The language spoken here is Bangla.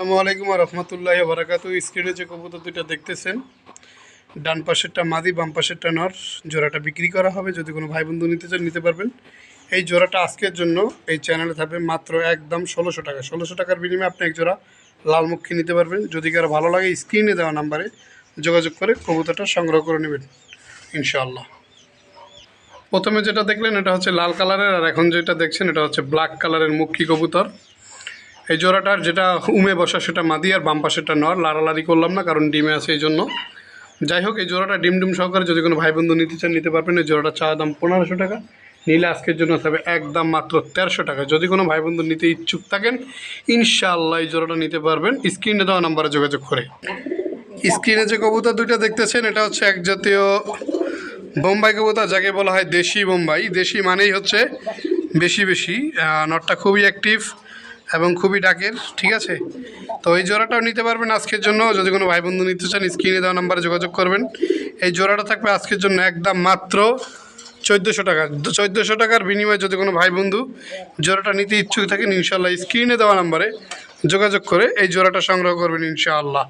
আসসালামু আলাইকুম রহমতুল্লাহ বারাকাতু স্ক্রিনে যে কবুতর দুইটা দেখতেছেন, ডান পাশেরটা মাদি, বাম পাশেরটা নর, জোড়াটা বিক্রি করা হবে। যদি কোনো ভাই বন্ধু নিতে চান, নিতে পারবেন। এই জোড়াটা আজকের জন্য এই চ্যানেলে থাকবে মাত্র একদম ষোলোশো টাকা। ষোলোশো টাকার বিনিময়ে আপনি এক জোড়া লালমুখী নিতে পারবেন। যদি কারও ভালো লাগে স্ক্রিনে দেওয়া নাম্বারে যোগাযোগ করে কবুতরটা সংগ্রহ করে নেবেন, ইনশাআল্লাহ। প্রথমে যেটা দেখলেন, এটা হচ্ছে লাল কালারের আর এখন যেটা দেখছেন, এটা হচ্ছে ব্ল্যাক কালারের মুখী কবুতর। এই জোড়াটার যেটা উমে বসা সেটা মাদি আর বাম পাশেরটা নর, লাড়ালাড়ি করলাম না, কারণ ডিমে আছে এই জন্য। যাই হোক, এই জোড়াটা ডিম ডিম সহকারে যদি কোনো ভাই বন্ধু নিতে চান, নিতে পারবেন। এই জোড়াটা চাওয়া দাম পনেরোশো টাকা। নিলে আজকের জন্য থাকবে একদম মাত্র তেরোশো টাকা। যদি কোনো ভাই বন্ধু নিতে ইচ্ছুক থাকেন, ইনশাআল্লাহ এই জোড়াটা নিতে পারবেন। স্ক্রিনে দেওয়া নাম্বারে যোগাযোগ করে। স্ক্রিনে যে কবুতর দুইটা দেখতেছেন, এটা হচ্ছে এক জাতীয় বোম্বাই কবুতর, যাকে বলা হয় দেশি বোম্বাই। দেশি মানেই হচ্ছে বেশি বেশি। নটটা খুবই অ্যাক্টিভ এবং খুবই ডাকের, ঠিক আছে? তো এই জোড়াটাও নিতে পারবেন আজকের জন্য। যদি কোনো ভাই বন্ধু নিতে চান, স্ক্রিনে দেওয়া নাম্বারে যোগাযোগ করবেন। এই জোড়াটা থাকবে আজকের জন্য একদম মাত্র চোদ্দোশো টাকা। চোদ্দোশো টাকার বিনিময়ে যদি কোনো ভাই বন্ধু জোড়াটা নিতে ইচ্ছুক থাকেন ইনশাল্লাহ স্ক্রিনে দেওয়া নাম্বারে যোগাযোগ করে এই জোড়াটা সংগ্রহ করবেন, ইনশাআল্লাহ।